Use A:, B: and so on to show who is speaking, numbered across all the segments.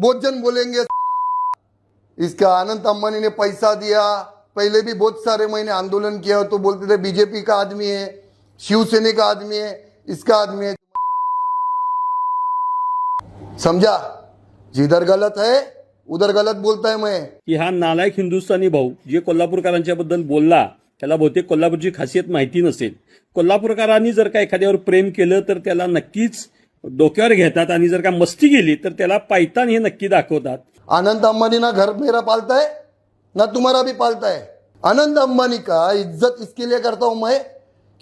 A: बहुत बोलेंगे इसका अनंत अंबानी ने पैसा दिया। पहले भी बहुत सारे मैंने आंदोलन किया तो बोलते थे बीजेपी का आदमी है, शिवसेना का आदमी है, इसका आदमी है समझा? जिधर गलत है, उधर गलत बोलता है मैं।
B: की हा नालायक हिंदुस्थानी भाऊ, जे कोल्हापूरकरांच्या बद्दल बोलला, त्याला बहुतेक कोल्हापूरची खासियत माहिती नसेल. कोल्हापूरकरांनी जर का एखाद्यावर प्रेम केलं, तर त्याला नक्कीच डोक्यावर घेतात आणि जर का मस्ती गेली तर त्याला पायतान हे नक्की दाखवतात.
A: आनंद अंबानी ना घर मेरा पालता है ना तुम्हारा भी पालता है अंबानी का इज्जत इसके लिए करता हूं मैं?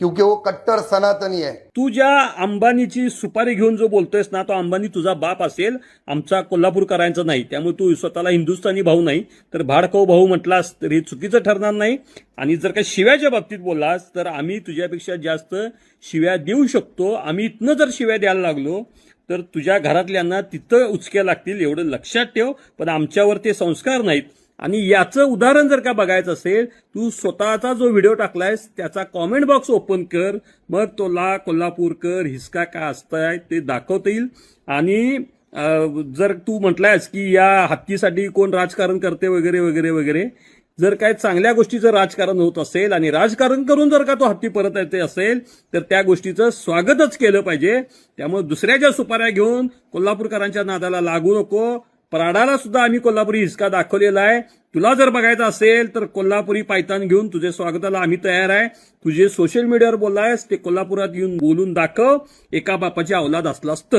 A: क्योंकि वो कट्टर सनातनी आहे
B: तू ज्या अंबानीची सुपारी घेऊन जो बोलतोयस ना तो अंबानी तुझा बाप असेल आमचा कोल्हापूरकरांचा नाही. त्यामुळे तू स्वतःला हिंदुस्थानी भाऊ नाही तर भाडकाऊ भाऊ म्हटलास तर हे चुकीचं ठरणार नाही. आणि जर का शिव्याच्या बाबतीत बोललास तर आम्ही तुझ्यापेक्षा जास्त शिव्या देऊ शकतो. आम्ही इथनं जर शिव्या द्यायला लागलो तर तुझ्या घरातल्यांना तिथं उचक्या लागतील एवढं लक्षात ठेव. पण आमच्यावर ते संस्कार नाहीत. आणि याचं उदाहरण जर का बघायचं असेल तू स्वतःचा जो व्हिडिओ टाकलायस त्याचा कॉमेंट बॉक्स ओपन कर. मग तुला कोल्हापूरकर हिसका का असताय ते दाखवता येईल आणि जर तू म्हटलायस की या हत्तीसाठी कोण राजकारण करते वगैरे वगैरे वगैरे जर काय चांगल्या गोष्टीचं राजकारण होत असेल आणि राजकारण करून जर का तो हत्ती परत येते असेल तर त्या गोष्टीचं स्वागतच केलं पाहिजे. त्यामुळे दुसऱ्याच्या सुपाऱ्या घेऊन कोल्हापूरकरांच्या नादाला लागू नको. पराडाला सुद्धा आम्ही कोल्हापुरी हिसका दाखवलेला आहे. तुला जर बघायचं असेल तर कोल्हापुरी पायतान घेऊन तुझे स्वागताला आम्ही तयार आहे. तुझे सोशल मीडियावर बोललायस ते कोल्हापुरात येऊन बोलून दाखव. एका बापाची अवलाद असलास तर.